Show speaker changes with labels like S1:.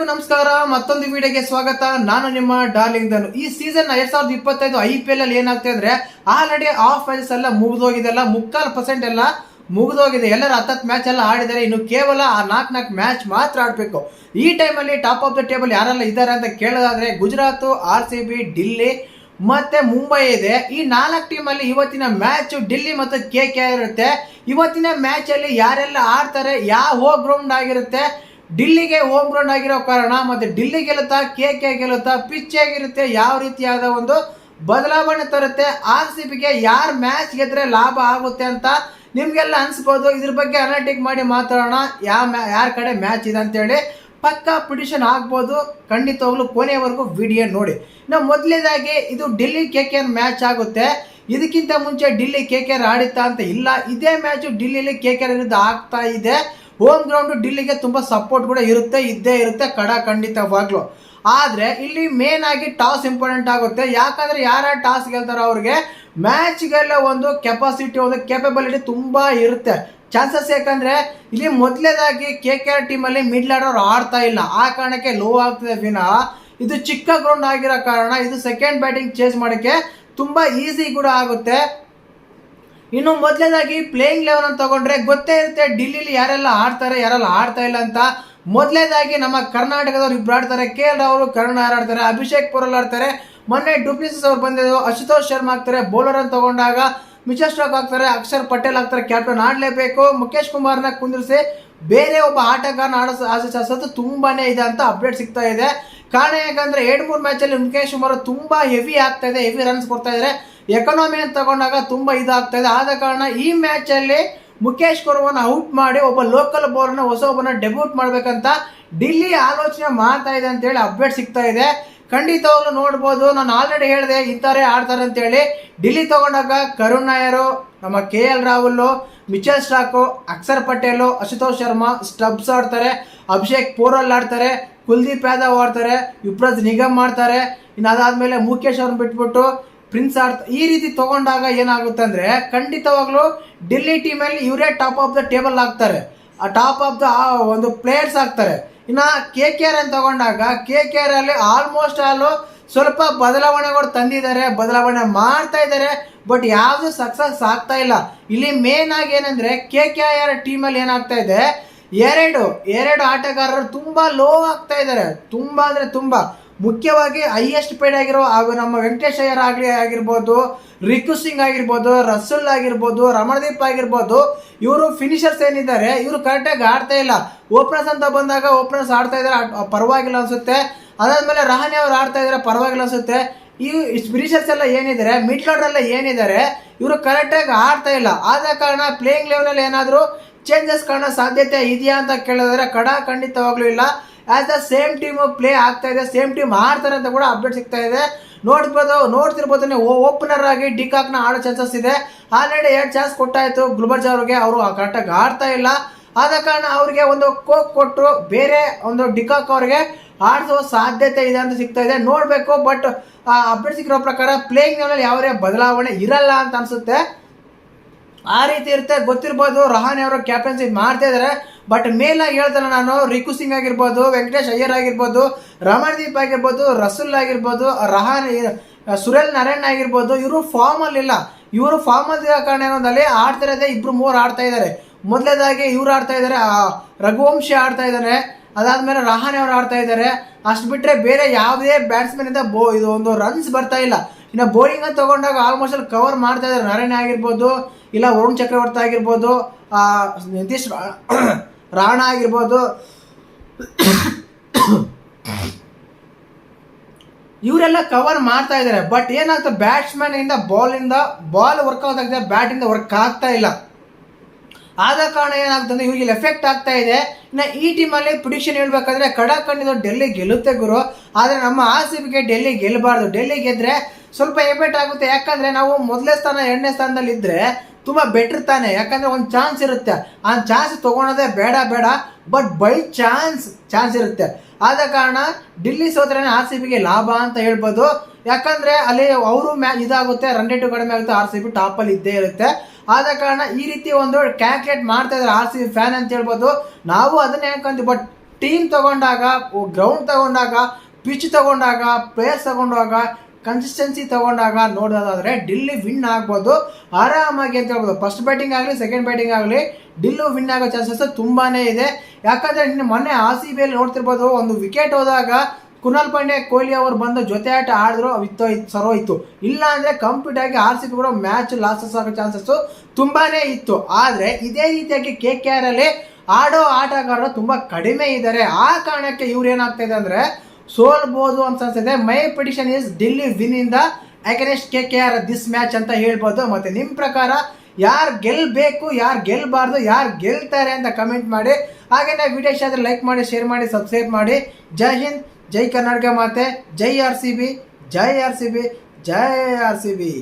S1: ಎಲ್ಲರಿಗೂ ನಮಸ್ಕಾರ. ಮತ್ತೊಂದು ವಿಡಿಯೋಗೆ ಸ್ವಾಗತ. ನಾನು ನಿಮ್ಮ ಡಾರ್ಲಿಂಗ್ ದನ್ ಈ ಸೀಸನ್ ಎರಡ್ ಸಾವಿರದ ಇಪ್ಪತ್ತೈದು ಐ ಪಿ ಎಲ್ ಅಲ್ಲಿ ಏನಾಗ್ತಾ ಇದ್ರೆ ಆಲ್ರೆಡಿ ಆಫ್ ಮ್ಯಾಚಸ್ ಎಲ್ಲ ಮುಗಿದೋಗಿದೆಲ್ಲ ಮುಕ್ಕಾಲು ಪರ್ಸೆಂಟ್ ಎಲ್ಲ ಮುಗಿದೋಗಿದೆ. ಎಲ್ಲರೂ ಹತ್ತತ್ತು ಮ್ಯಾಚ್ ಎಲ್ಲ ಆಡಿದ್ದಾರೆ. ಇನ್ನು ಕೇವಲ ಆ ನಾಲ್ಕು ನಾಲ್ಕು ಮ್ಯಾಚ್ ಮಾತ್ರ ಆಡಬೇಕು. ಈ ಟೈಮಲ್ಲಿ ಟಾಪ್ ಆಫ್ ದ ಟೇಬಲ್ ಯಾರೆಲ್ಲ ಇದ್ದಾರೆ ಅಂತ ಕೇಳೋದಾದ್ರೆ, Gujarat R C B Delhi ಮತ್ತೆ ಮುಂಬೈ ಇದೆ. ಈ ನಾಲ್ಕು ಟೀಮಲ್ಲಿ ಇವತ್ತಿನ ಮ್ಯಾಚ್ ಡೆಲ್ಲಿ ಮತ್ತು ಕೆ ಕೆ ಇರುತ್ತೆ ಇವತ್ತಿನ ಮ್ಯಾಚ್ ಅಲ್ಲಿ ಯಾರೆಲ್ಲ ಆಡ್ತಾರೆ, ಯಾವ ಹೋಮ್ ಗ್ರೌಂಡ್ ಆಗಿರುತ್ತೆ ಡಿಲ್ಲಿಗೆ ಹೋಮ್ ಗ್ರೌಂಡ್ ಆಗಿರೋ ಕಾರಣ ಮತ್ತೆ ಡಿಲ್ಲಿ ಗೆಲ್ಲುತ್ತಾ ಕೆ ಕೆ ಗೆಲ್ಲುತ್ತಾ ಪಿಚ್ ಆಗಿರುತ್ತೆ ಯಾವ ರೀತಿಯಾದ ಒಂದು ಬದಲಾವಣೆ ತರುತ್ತೆ. ಆರ್ ಸಿ ಬಿಗೆ ಯಾರು ಮ್ಯಾಚ್ ಗೆದ್ರೆ ಲಾಭ ಆಗುತ್ತೆ ಅಂತ ನಿಮ್ಗೆಲ್ಲ ಅನ್ಸ್ಬೋದು. ಇದ್ರ ಬಗ್ಗೆ ಅನಾಲಿಟಿಕ್ ಮಾಡಿ ಮಾತಾಡೋಣ. ಯಾವ ಯಾರ ಕಡೆ ಮ್ಯಾಚ್ ಇದೆ ಅಂತೇಳಿ ಪಕ್ಕಾ ಪಿಟಿಷನ್ ಆಗ್ಬೋದು. ಖಂಡಿತವಾಗ್ಲೂ ಕೊನೆಯವರೆಗೂ ವಿಡಿಯೋ ನೋಡಿ. ನಾವು ಮೊದಲೇದಾಗಿ ಇದು ಡೆಲ್ಲಿ ಕೆ ಕೆ ಮ್ಯಾಚ್ ಆಗುತ್ತೆ. ಇದಕ್ಕಿಂತ ಮುಂಚೆ ಡಿಲ್ಲಿ ಕೆ ಕೆ ಆರ್ ಆಡಿತ್ತಾ ಅಂತ ಇಲ್ಲ. ಇದೇ ಮ್ಯಾಚು ಡಿಲ್ಲಿಲಿ ಕೆ ಕೆ ಆರ್ ವಿರುದ್ಧ ಆಗ್ತಾ ಇದೆ. ಹೋಮ್ ಗ್ರೌಂಡ್ ಡಿಲ್ಲಿಗೆ ತುಂಬಾ ಸಪೋರ್ಟ್ ಕೂಡ ಇರುತ್ತೆ, ಇದ್ದೇ ಇರುತ್ತೆ, ಕಡ ಖಂಡಿತವಾಗ್ಲು. ಆದ್ರೆ ಇಲ್ಲಿ ಮೇನ್ ಆಗಿ ಟಾಸ್ ಇಂಪಾರ್ಟೆಂಟ್ ಆಗುತ್ತೆ. ಯಾಕಂದ್ರೆ ಯಾರ ಟಾಸ್ ಗೆಲ್ತಾರೋ ಅವ್ರಿಗೆ ಮ್ಯಾಚ್ಗೆಲ್ಲ ಒಂದು ಕೆಪಾಸಿಟಿ ಒಂದು ಕೆಪಬಿಲಿಟಿ ತುಂಬಾ ಇರುತ್ತೆ. ಚಾನ್ಸಸ್ ಯಾಕಂದ್ರೆ ಇಲ್ಲಿ ಮೊದಲೇದಾಗಿ ಕೆ ಕೆ ಆರ್ ಟೀಮಲ್ಲಿ ಮಿಡ್ಲ್ ಆರ್ಡರ್ ಆಡ್ತಾ ಇಲ್ಲ. ಆ ಕಾರಣಕ್ಕೆ ಲೋ ಆಗ್ತದೆ ವಿನಃ. ಇದು ಚಿಕ್ಕ ಗ್ರೌಂಡ್ ಆಗಿರೋ ಕಾರಣ, ಇದು ಸೆಕೆಂಡ್ ಬ್ಯಾಟಿಂಗ್ ಚೇಸ್ ಮಾಡೋಕ್ಕೆ ತುಂಬಾ ಈಸಿ ಕೂಡ ಆಗುತ್ತೆ. ಇನ್ನು ಮೊದಲನೇದಾಗಿ ಪ್ಲೇಯಿಂಗ್ ಲೆವೆನ್ ಅಂತ ತಗೊಂಡ್ರೆ ಗೊತ್ತೇ ಇರುತ್ತೆ ಡಿಲ್ಲಿಲಿ ಯಾರೆಲ್ಲ ಆಡ್ತಾರೆ, ಯಾರೆಲ್ಲ ಆಡ್ತಾ ಇಲ್ಲ ಅಂತ. ಮೊದಲನೇದಾಗಿ ನಮ್ಮ ಕರ್ನಾಟಕದವ್ರು ಇಬ್ರು ಆಡ್ತಾರೆ, ಕೆ ಎಲ್ ರಾಹುಲ್, ಕರುಣ ಆಡ್ತಾರೆ, ಅಭಿಷೇಕ್ ಪುರಲ್ ಆಡ್ತಾರೆ. ಮೊನ್ನೆ ಡುಪ್ಲಿಸಿಸ್ ಅವ್ರು ಬಂದಿದ್ದು, ಅಶುತೋಷ್ ಶರ್ಮಾ ಆಗ್ತಾರೆ ಬೌಲರ್ ಅಂತ ತಗೊಂಡಾಗ ಮಿಚರ್ ಸ್ಟಾಕ್ ಆಗ್ತಾರೆ, ಅಕ್ಷರ್ ಪಟೇಲ್ ಆಗ್ತಾರೆ ಕ್ಯಾಪ್ಟನ್ ಆಡಲೇಬೇಕು. ಮುಖೇಶ್ ಕುಮಾರ್ನ ಕುಂದಿರಿಸಿ ಬೇರೆ ಒಬ್ಬ ಆಟಗಾರನ ಆಡೋ ಆಸೆ ತುಂಬಾನೇ ಇದೆ ಅಂತ ಅಪ್ಡೇಟ್ ಸಿಗ್ತಾ ಇದೆ. ಕಾರಣ ಯಾಕಂದ್ರೆ ಎರಡು ಮೂರು ಮ್ಯಾಚಲ್ಲಿ ಮುಖೇಶ್ ಕುಮಾರ್ ತುಂಬಾ ಹೆವಿ ಆಗ್ತಾ ಇದೆ ಹೆವಿ ರನ್ಸ್ ಕೊಡ್ತಾ ಇದ್ದಾರೆ ಎಕನಾಮಿ ಅಂತ ತಗೊಂಡಾಗ ತುಂಬ ಇದಾಗ್ತಾ ಇದೆ ಆದ ಕಾರಣ ಈ ಮ್ಯಾಚ್ ಅಲ್ಲಿ ಮುಖೇಶ್ ಕುರ್ವನ್ನ ಔಟ್ ಮಾಡಿ ಒಬ್ಬ ಲೋಕಲ್ ಬೌಲರ್ನ ಹೊಸ ಒಬ್ಬನ ಡೆಬ್ಯೂಟ್ ಮಾಡಬೇಕಂತ ಡಿಲ್ಲಿ ಆಲೋಚನೆ ಮಾಡ್ತಾ ಇದೆ ಅಂತ ಹೇಳಿ ಅಪ್ಡೇಟ್ ಸಿಗ್ತಾ ಇದೆ. ಖಂಡಿತವಾಗ್ಲೂ ನೋಡ್ಬೋದು. ನಾನು ಆಲ್ರೆಡಿ ಹೇಳಿದೆ, ಇಂಥವರೇ ಆಡ್ತಾರೆ ಅಂತೇಳಿ ಡಿಲ್ಲಿ ತಗೊಂಡಾಗ ಕರುಣ್ ನಾಯರು ನಮ್ಮ K L Rahul Mitchell Starc Axar Patel Ashutosh Sharma Stubbs ಆಡ್ತಾರೆ. ಅಭಿಷೇಕ್ ಪೋರಲ್ ಆಡ್ತಾರೆ. ಕುಲ್ದೀಪ್ ಯಾದವ್ ಆಡ್ತಾರೆ. ಯುಪ್ರಾಜ್ ನಿಗಮ್ ಆಡ್ತಾರೆ. ಇನ್ನು ಅದಾದಮೇಲೆ ಮುಖೇಶ್ ಅವ್ರನ್ನ ಬಿಟ್ಬಿಟ್ಟು ಪ್ರಿನ್ಸ್ ಆರ್ತ್ ಈ ರೀತಿ ತಗೊಂಡಾಗ ಏನಾಗುತ್ತೆ ಅಂದ್ರೆ ಖಂಡಿತವಾಗ್ಲೂ ಡೆಲ್ಲಿ ಟೀಮಲ್ಲಿ ಇವರೇ ಟಾಪ್ ಆಫ್ ದ ಟೇಬಲ್ ಆಗ್ತಾರೆ. ಆ ಟಾಪ್ ಆಫ್ ದ ಒಂದು ಪ್ಲೇಯರ್ಸ್ ಆಗ್ತಾರೆ. ಇನ್ನ ಕೆ ಕೆ ಆರ್ ಅಂತ ತಗೊಂಡಾಗ ಕೆ ಕೆ ಆರ್ ಅಲ್ಲಿ ಆಲ್ಮೋಸ್ಟ್ ಆಲ್ ಸ್ವಲ್ಪ ಬದಲಾವಣೆಗಳು ತಂದಿದ್ದಾರೆ, ಬದಲಾವಣೆ ಮಾಡ್ತಾ ಇದ್ದಾರೆ ಬಟ್ ಯಾವುದು ಸಕ್ಸಸ್ ಆಗ್ತಾ ಇಲ್ಲ. ಇಲ್ಲಿ ಮೇನ್ ಆಗಿ ಏನಂದ್ರೆ ಕೆ ಕೆ ಆರ್ ಟೀಮಲ್ಲಿ ಏನಾಗ್ತಾ ಇದೆ, ಎರಡು ಎರಡು ಆಟಗಾರರು ತುಂಬಾ ಲೋ ಆಗ್ತಾ ಇದ್ದಾರೆ. ತುಂಬಾ ಅಂದ್ರೆ ತುಂಬಾ. ಮುಖ್ಯವಾಗಿ ಹೈಯೆಸ್ಟ್ ಪೇಡ್ ಆಗಿರೋ ಹಾಗೂ ನಮ್ಮ ವೆಂಕಟೇಶ್ ಅಯ್ಯರ್ ಆಗಲಿ ಆಗಿರ್ಬೋದು ರಿಕು ಸಿಂಗ್ ಆಗಿರ್ಬೋದು, ರಸುಲ್ ಆಗಿರ್ಬೋದು, ರಮಣದೀಪ್ ಆಗಿರ್ಬೋದು, ಇವರು ಫಿನಿಷರ್ಸ್ ಏನಿದ್ದಾರೆ, ಇವರು ಕರೆಕ್ಟಾಗಿ ಆಡ್ತಾ ಇಲ್ಲ. ಓಪನರ್ಸ್ ಅಂತ ಬಂದಾಗ ಓಪನರ್ಸ್ ಆಡ್ತಾ ಇದ್ರೆ ಪರವಾಗಿಲ್ಲ ಅನ್ಸುತ್ತೆ. ಅದಾದಮೇಲೆ ರಹಾನೆ ಅವ್ರು ಆಡ್ತಾ ಇದ್ದಾರೆ, ಪರವಾಗಿಲ್ಲ ಅನ್ಸುತ್ತೆ. ಈ ಫಿನಿಷರ್ಸ್ ಎಲ್ಲ ಏನಿದ್ದಾರೆ ಮಿಡ್ ಎಲ್ಲ ಏನಿದ್ದಾರೆ, ಇವರು ಕರೆಕ್ಟಾಗಿ ಆಡ್ತಾ ಇಲ್ಲ. ಆದ ಕಾರಣ ಪ್ಲೇಯಿಂಗ್ ಲೆವೆಲಲ್ಲಿ ಏನಾದರೂ ಚೇಂಜಸ್ ಕಾಣೋ ಸಾಧ್ಯತೆ ಇದೆಯಾ ಅಂತ ಕೇಳಿದ್ರೆ ಕಡ ಖಂಡಿತವಾಗ್ಲೂ ಇಲ್ಲ. As the same team play ಆಗ್ತಾ ಇದೆ ಸೇಮ್ ಟೀಮ್ ಆಡ್ತಾರೆ ಅಂತ ಕೂಡ ಅಪ್ಡೇಟ್ ಸಿಗ್ತಾ ಇದೆ. ನೋಡ್ಬೋದು, ನೋಡ್ತಿರ್ಬೋದು ಓಪನರ್ ಆಗಿ ಡಿಕಾಕ್ನ ಆಡೋ ಚಾನ್ಸಸ್ ಇದೆ. ಆಲ್ರೆಡಿ ಎರಡು ಚಾನ್ಸ್ ಕೊಟ್ಟಾಯಿತು. ಗುಲ್ಬರ್ಜ್ ಅವ್ರಿಗೆ ಅವರು ಕರೆಕ್ಟಾಗಿ ಆಡ್ತಾ ಇಲ್ಲ. ಆದ ಕಾರಣ ಅವ್ರಿಗೆ ಒಂದು ಕೋಕ್ ಕೊಟ್ಟು ಬೇರೆ ಒಂದು ಡಿಕಾಕ್ ಅವ್ರಿಗೆ ಆಡಿಸುವ ಸಾಧ್ಯತೆ ಇದೆ ಅಂತ ಸಿಗ್ತಾ ಇದೆ. ನೋಡಬೇಕು ಬಟ್ ಅಪ್ಡೇಟ್ ಸಿಕ್ಕಿರೋ ಪ್ರಕಾರ ಪ್ಲೇಯಿಂಗ್ ಲೆವೆಲ್ ಯಾವುದೇ ಬದಲಾವಣೆ ಇರಲ್ಲ ಅಂತ ಅನ್ಸುತ್ತೆ. ಆ ರೀತಿ ಇರುತ್ತೆ, ಗೊತ್ತಿರ್ಬೋದು, ರಹಾನೆ ಅವರು ಕ್ಯಾಪ್ಟನ್ಸಿ ಮಾಡ್ತಾ ಇದ್ದಾರೆ ಬಟ್ ಮೇಲ ಹೇಳ್ತಾನೆ ನಾನು, ರಿಕು ಸಿಂಗ್ ಆಗಿರ್ಬೋದು, ವೆಂಕಟೇಶ್ ಅಯ್ಯರ್ ಆಗಿರ್ಬೋದು ರಮಣದೀಪ್ ಆಗಿರ್ಬೋದು, ರಸುಲ್ ಆಗಿರ್ಬೋದು, ರಹಾನ್, ಸುರೇಲ್ ನಾರಾಯಣ್ ಆಗಿರ್ಬೋದು, ಇವರು ಫಾರ್ಮ್ ಅಲ್ಲಿ ಇಲ್ಲ. ಇವರು ಫಾರ್ಮ್ ಅಲ್ಲಿ ಇರೋ ಕಾರಣ ಏನಂದಲ್ಲಿ ಆಡ್ತಿರೋದೇ ಇಬ್ರು ಮೂರು ಆಡ್ತಾ ಇದ್ದಾರೆ. ಮೊದಲೇದಾಗಿ ಇವ್ರು ಆಡ್ತಾ ಇದ್ದಾರೆ ರಘುವಂಶಿ ಆಡ್ತಾ ಇದ್ದಾರೆ. ಅದಾದ್ಮೇಲೆ ರಹಾನೆ ಅವರು ಆಡ್ತಾ ಇದ್ದಾರೆ. ಅಷ್ಟು ಬಿಟ್ಟರೆ ಬೇರೆ ಯಾವುದೇ ಬ್ಯಾಟ್ಸ್ಮನ್ ಇಂದ ಬೋ, ಇದು ಒಂದು ರನ್ಸ್ ಬರ್ತಾ ಇಲ್ಲ. ಇನ್ನು ಬೌಲಿಂಗ್ ಅಂತ ತಗೊಂಡಾಗ ಆಲ್ಮೋಸ್ಟ್ ಅಲ್ಲಿ ಕವರ್ ಮಾಡ್ತಾ ಇದ್ದಾರೆ. ನಾರಾಯಣ ಆಗಿರ್ಬೋದು, ಇಲ್ಲ ವರುಣ್ ಚಕ್ರವರ್ತಿ ಆಗಿರ್ಬೋದು ನಿತೀಶ್ ರಾಣ ಆಗಿರ್ಬೋದು. ಇವರೆಲ್ಲ ಕವರ್ ಮಾಡ್ತಾ ಇದ್ದಾರೆ. ಬಟ್ ಏನಾಗ್ತದೆ ಬ್ಯಾಟ್ಸ್ಮನ್ ಇಂದ ಬಾಲ್ ಇಂದ ಬಾಲ್ ವರ್ಕ್ ಆಗ್ತಾ ಬ್ಯಾಟ್ ಇಂದ ವರ್ಕ್ ಆಗ್ತಾ ಇಲ್ಲ. ಆದ ಕಾರಣ ಏನಾಗ್ತದೆ ಇವ್ರಿಗೆ ಎಫೆಕ್ಟ್ ಆಗ್ತಾ ಇದೆ. ಇನ್ನ ಈ ಟೀಮಲ್ಲಿ ಪ್ರಿಡಿಕ್ಷನ್ ಹೇಳ್ಬೇಕಾದ್ರೆ ಕಡಕಂಡಿದ್ದು ಡೆಲ್ಲಿ ಗೆಲ್ಲುತ್ತೆ ಗುರು. ಆದರೆ ನಮ್ಮ ಆರ್ ಡೆಲ್ಲಿ ಗೆಲ್ಲಬಾರ್ದು. ಡೆಲ್ಲಿ ಗೆದ್ರೆ ಸ್ವಲ್ಪ ಎಫೆಕ್ಟ್ ಆಗುತ್ತೆ. ಯಾಕಂದ್ರೆ ನಾವು ಮೊದಲನೇ ಸ್ಥಾನ, ಎರಡನೇ ಸ್ಥಾನದಲ್ಲಿ ಇದ್ರೆ ತುಂಬಾ ಬೆಟರ್ ತಾನೆ. ಯಾಕಂದ್ರೆ ಒಂದು ಚಾನ್ಸ್ ಇರುತ್ತೆ. ಆ ಚಾನ್ಸ್ ತಗೊಳೋದೇ ಬೇಡ ಬೇಡ ಬಟ್ ಬೈ ಚಾನ್ಸ್ ಚಾನ್ಸ್ ಇರುತ್ತೆ. ಆದ ಕಾರಣ ಡಿಲ್ಲಿ ಸೋತ್ರೆ ಆರ್ ಸಿ ಬಿಗೆ ಲಾಭ ಅಂತ ಹೇಳ್ಬೋದು. ಯಾಕಂದ್ರೆ ಅಲ್ಲಿ ಅವರು ಮ್ಯಾ ಇದಾಗುತ್ತೆ ರನ್ ರೇಟು ಕಡಿಮೆ ಆಗುತ್ತೆ ಆರ್ ಸಿ ಬಿ ಟಾಪಲ್ಲಿ ಇದ್ದೇ ಇರುತ್ತೆ. ಆದ ಕಾರಣ ಈ ರೀತಿ ಒಂದು ಕ್ಯಾಲ್ಕುಲೇಟ್ ಮಾಡ್ತಾ ಇದ್ದಾರೆ ಆರ್ ಸಿ ಬಿ ಫ್ಯಾನ್ ಅಂತ ಹೇಳ್ಬೋದು. ನಾವು ಅದನ್ನೇ ಅನ್ಕೊಂತೀವಿ ಬಟ್ ಟೀಮ್ ತಗೊಂಡಾಗ ಗ್ರೌಂಡ್ ತಗೊಂಡಾಗ ಪಿಚ್ ತಗೊಂಡಾಗ ಪ್ಲೇಯರ್ಸ್ ತಗೊಂಡಾಗ ಕನ್ಸಿಸ್ಟೆನ್ಸಿ ತಗೊಂಡಾಗ ನೋಡೋದಾದರೆ ಡಿಲ್ಲಿ ವಿನ್ ಆಗ್ಬೋದು, ಆರಾಮಾಗಿ ಅಂತ ಹೇಳ್ಬೋದು. ಫಸ್ಟ್ ಬ್ಯಾಟಿಂಗ್ ಆಗಲಿ ಸೆಕೆಂಡ್ ಬ್ಯಾಟಿಂಗ್ ಆಗಲಿ ಡಿಲ್ಲು ವಿನ್ ಆಗೋ ಚಾನ್ಸಸ್ ತುಂಬಾನೇ ಇದೆ. ಯಾಕಂದ್ರೆ ಇನ್ನು ಮೊನ್ನೆ ಆರ್ ಸಿ ಬಿಯಲ್ಲಿ ನೋಡ್ತಿರ್ಬೋದು, ಒಂದು ವಿಕೆಟ್ ಹೋದಾಗ ಕುನಾಲ್ ಪಾಂಡೆ ಕೊಹ್ಲಿ ಅವರು ಬಂದು ಜೊತೆ ಆಟ ಆಡಿದ್ರು, ಇತ್ತು ಸರೋಯ್ತು ಇಲ್ಲ ಅಂದ್ರೆ ಕಂಪ್ಲೀಟ್ ಆಗಿ ಆರ್ ಸಿ ಬಿ ಕೂಡ ಮ್ಯಾಚ್ ಲಾಸಸ್ ಆಗೋ ಚಾನ್ಸಸ್ ತುಂಬಾನೇ ಇತ್ತು. ಆದ್ರೆ ಇದೇ ರೀತಿಯಾಗಿ ಕೆ ಕೆ ಆರ್ ಅಲ್ಲಿ ಆಡೋ ಆಟಗಾರರು ತುಂಬಾ ಕಡಿಮೆ ಇದ್ದಾರೆ. ಆ ಕಾರಣಕ್ಕೆ ಇವ್ರು ಏನಾಗ್ತಾ ಇದೆ ಅಂದ್ರೆ ಸೋಲ್ಬೋದು ಅಂತ ಅನ್ಸುತ್ತೆ. My prediction is Delhi win ಇಂದ against K K R this match ಅಂತ ಹೇಳ್ಬೋದು. ಮತ್ತೆ ನಿಮ್ ಪ್ರಕಾರ ಯಾರು ಗೆಲ್ಬೇಕು, ಯಾರು ಗೆಲ್ಬಾರ್ದು, ಯಾರು ಗೆಲ್ತಾರೆ ಅಂತ ಕಮೆಂಟ್ ಮಾಡಿ. ಹಾಗೆ ವಿಡಿಯೋ ಇಷ್ಟ ಆದ್ರೆ ಲೈಕ್ ಮಾಡಿ ಶೇರ್ ಮಾಡಿ ಸಬ್ಸ್ಕ್ರೈಬ್ ಮಾಡಿ. ಜೈ ಹಿಂದ್, ಜೈ ಕರ್ನಾಟಕ ಮಾತೆ, ಜೈ ಆರ್ ಸಿ ಬಿ ಜೈ ಆರ್ ಸಿ ಬಿ ಜೈ ಆರ್ ಸಿ ಬಿ